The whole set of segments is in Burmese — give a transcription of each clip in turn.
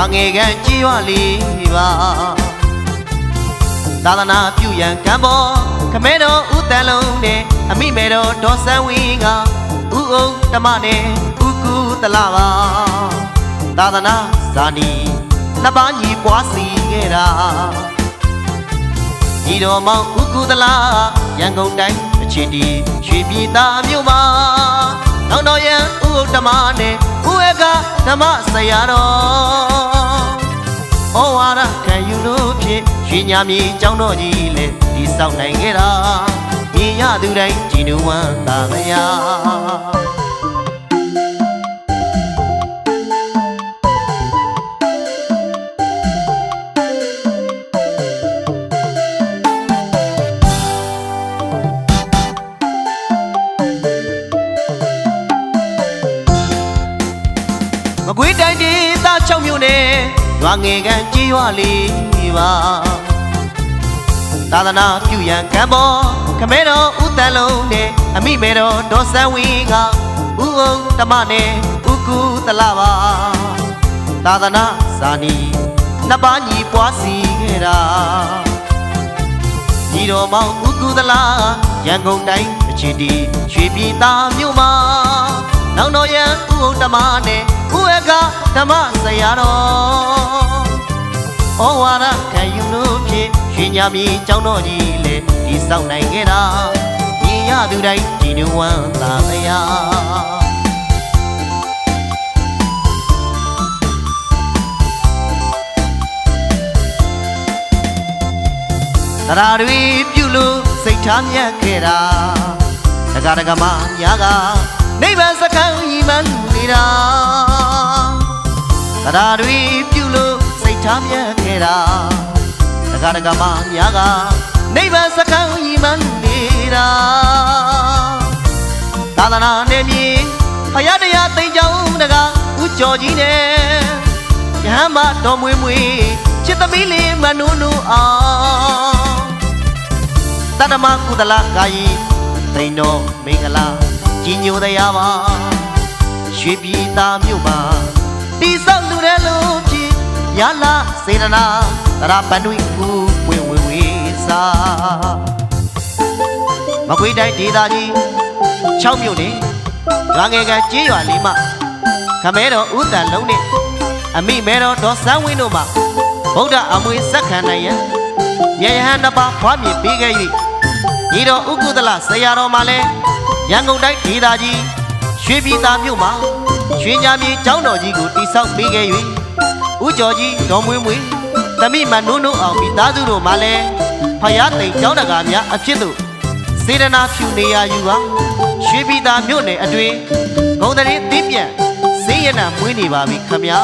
ရွာငယ်ကန်ကြီးရွာလေးပါသာသနာပြုရန်ကံပေါ်ခမဲတော်ဦးတန်လုံးနဲ့အမိမဲတော်ဒေါ်ဆန်းဝင်းကဥအုံဓမ္မနဲ့ဥကူတလပါသာသနာဇာနီနှစ်ပါးညီပွားစီခဲ့တာညီတော်မောင်ဥကူတလာရန်ကုန်တိုင်းအခြေတီရွှေပြည်သားမြို့မှာနောက်တော်ရန်ဥအုံဓမ္မနဲ့ဥဝက ဓမ္မဆရာတော်ဩဝါဒခံယူလို့ဖြင့်ရွှေညာမြေကျောင်းတော်ကြီးလည်းဒီဆောက်နိုင်ခဲ့တာမြင်ရသူတိုင်းကြည်နူဝမ်းသာမယာ မကွေးတိုင်းဒေသ6မြို့နယ်ရွာငယ်ကန်ကြီးရွာလေးပါသာသနာပြုရန်ကံပေါ်ခမဲတော်ဦးတန်လုံးနဲ့အမိမဲတော်ဒေါ်ဆန်းဝင်းကဥအုံဓမ္မနဲ့ဥကူတလပါသာသနာဇာနီနှစ်ပါးညီပွားစီခဲ့တာညီတော်မောင်ဥကူတလရန်ကုန်တိုင်းအခြေတီရွှေပြည်သားမြို့မှာ နောင်တော်ရန်ဥဥဓမ္မနဲ့ဥအကဓမ္မဆရာတော်ဩဝါဒခံယူလို့ဖြင့်ရွှေညာမြေကျောင်းတော်ကြီးလေဒီဆောက်နိုင်ခဲ့တာမြင်ရသူတိုင်းကြည်နူဝမ်းသာမယာတရာတွေပြုလို့စိတ်ထားမြတ်ခဲ့တာတက္ကရာကမညာက နိဗ္ဗာန်စခန်းဤမှန်နေတာတရားတွေပြုလို့စိတ်ထားမြတ်ခဲ့တာတက္ကရာကမများကနိဗ္ဗာန်စခန်းဤမှန်နေတာသာသနာနဲ့မြေဖယားတရားသိမ်းကြောင်းတကားဥကျော်ကြီးနဲ့ယဟမတော်မွေမွေချစ်သမီးလေးမနုနုအောင်တတ္တမကုသလကာယီသိန်းတော်မင်္ဂလာ ကြီးညိုတရားပါရွှေပြည်သားမြို့မှာတိဆောက်လူတဲ့လူဖြစ်ရလာစေတနာတရာပန်တွင်ဘူးဝင်ဝင်ဝေးစာမကွေးတိုင်းဒေသကြီး6မြို့နယ်ရွာငယ်ကကျေးရွာလေးမှာခမဲတော်ဦးတန်လုံးနဲ့အမိမဲတော်ဒေါ်စန်းဝင်းတို့မှာဗုဒ္ဓအမွေစက္ခံနိုင်ရန်မြေယဟန်နှစ်ပါးဖွားမြင်ပေးခဲ့၍ညီတော်ဥက္ကုသလဆရာတော်မှာလည်း ရန်ကုန်တိုင်းဒေသကြီးရွှေပြည်သာမြို့မှာရွှေညာမြေကျောင်းတော်ကြီးကိုတိဆောက်ပေးခဲ့၍ဦးကျော်ကြီးဒေါ်မွေးမွေးတမိမနုံနုံအောင်မိသားစုတို့မှလည်းဖယားသိမ်ကျောင်းတကာများအဖြစ်သို့စေတနာဖြူနေရယူပါရွှေပြည်သာမြို့နယ်အတွင်းဂုံတရင်တင်းပြန်စေးရနာမွေးနေပါပြီခမညာ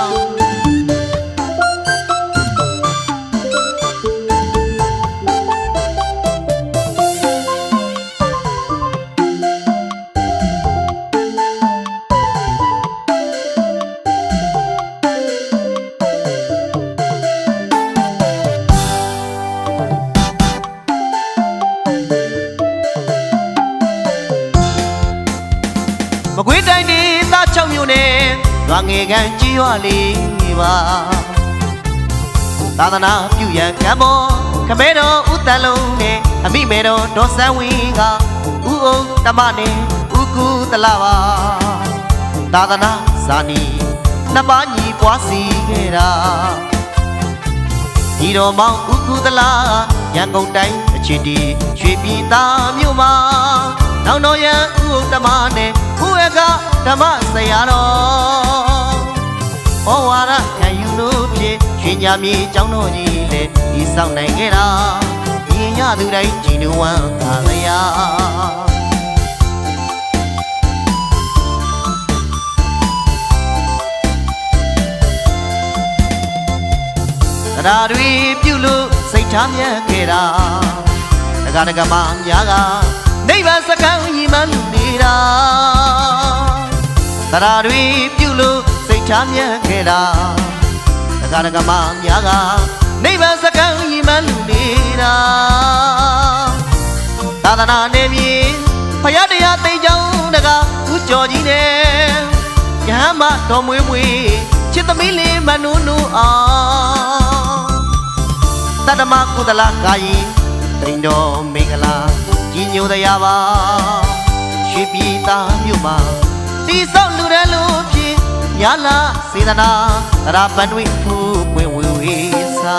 ရွာငယ်ကန်ကြီးရွာလေးပါသာသနာပြုရန်ကံပေါ်ခမဲတော်ဦးတန်လုံးနဲ့အမိမဲတော်ဒေါ်ဆန်းဝင်းကဥအုံဓမ္မနဲ့ဥကူတလပါသာသနာဇာနီနှစ်ပါးညီပွားစီခဲ့တာညီတော်မောင်ဥကူတလရန်ကုန်တိုင်းအခြေတီရွှေပြည်သားမြို့မှာနောင်တော်ရန်ဥအုံဓမ္မနဲ့ဥအကဓမ္မဆရာတော် ဩဝါဒခံယူလို့ဖြင့်ရွှေညာမြေကျောင်းတော်ကြီးလေဒီဆောင်နိုင်ခဲ့တာမြင်ရသူတိုင်းကြည်နူဝမ်းသာလျာတရားတွေပြုလို့စိတ်ထားမြတ်ခဲ့တာတက္ကရာကမများကနိဗ္ဗာန်စကံဤမှန်နေတာတရားတွေပြုလို့ ချမ်းမြတ်ခဲ့တာတက္ကရာကမများကနိဗ္ဗာန်စကံဤမှလူနေတာသာသနာနေမြေဖယားတရားသိကြောင်းတကဦးကျော်ကြီးနဲ့ရဟမတော်မွေးမွေးချစ်သမီးလေးမနုနုအောင်တတမကုသလကာယီတိန်တော်မင်္ဂလာကြီးညိုတရားပါရွှေပြည်သားမြို့မှာတိဆောက်လူတယ်လို့ ညာလာစေတနာတရာပန်တွင်ဖူးပွင့်ဝေစာ